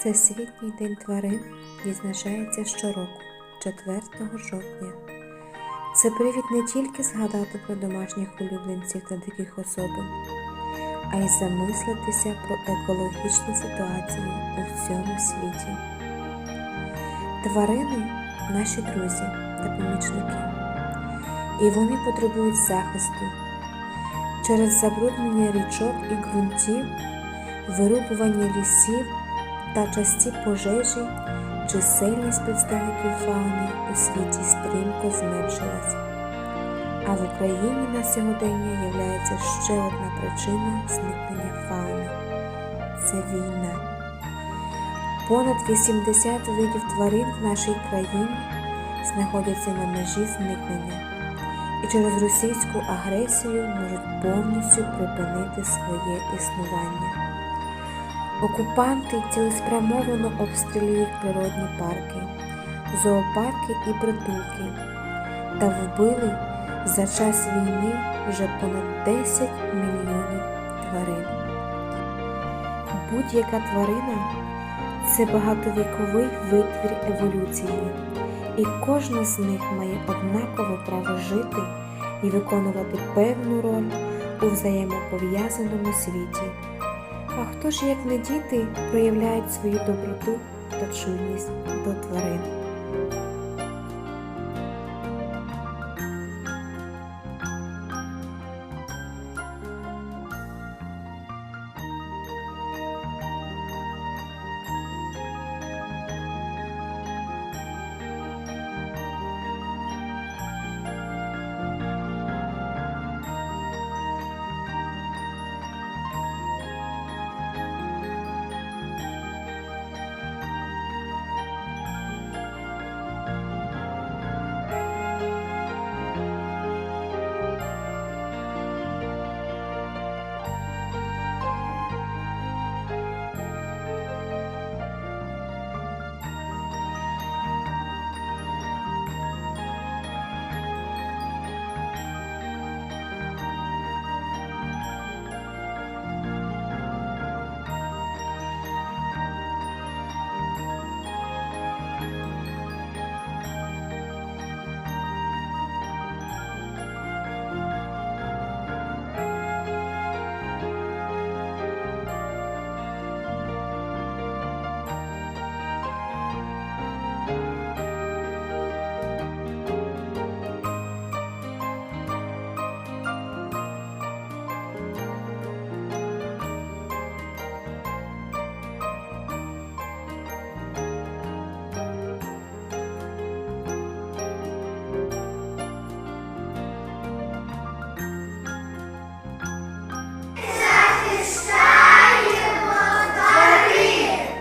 Всесвітній день тварин відзначається щороку, 4 жовтня. Це привід не тільки згадати про домашніх улюбленців та диких особин, а й замислитися про екологічну ситуацію у всьому світі. Тварини наші друзі та помічники, і вони потребують захисту через забруднення річок і ґрунтів, вирубування лісів та часті пожежі чисельність представників фауни у світі стрімко зменшилась. А в Україні на сьогодення являється ще одна причина зникнення фауни це війна. Понад 80 видів тварин в нашій країні знаходяться на межі зникнення і через російську агресію можуть повністю припинити своє існування. Окупанти цілеспрямовано обстрілюють природні парки, зоопарки і притулки та вбили за час війни вже понад 10 мільйонів тварин. Будь-яка тварина це багатовіковий витвір еволюції, і кожна з них має однакове право жити і виконувати певну роль у взаємопов'язаному світі. А хто ж, як не діти, проявляють свою доброту та чуйність до тварин?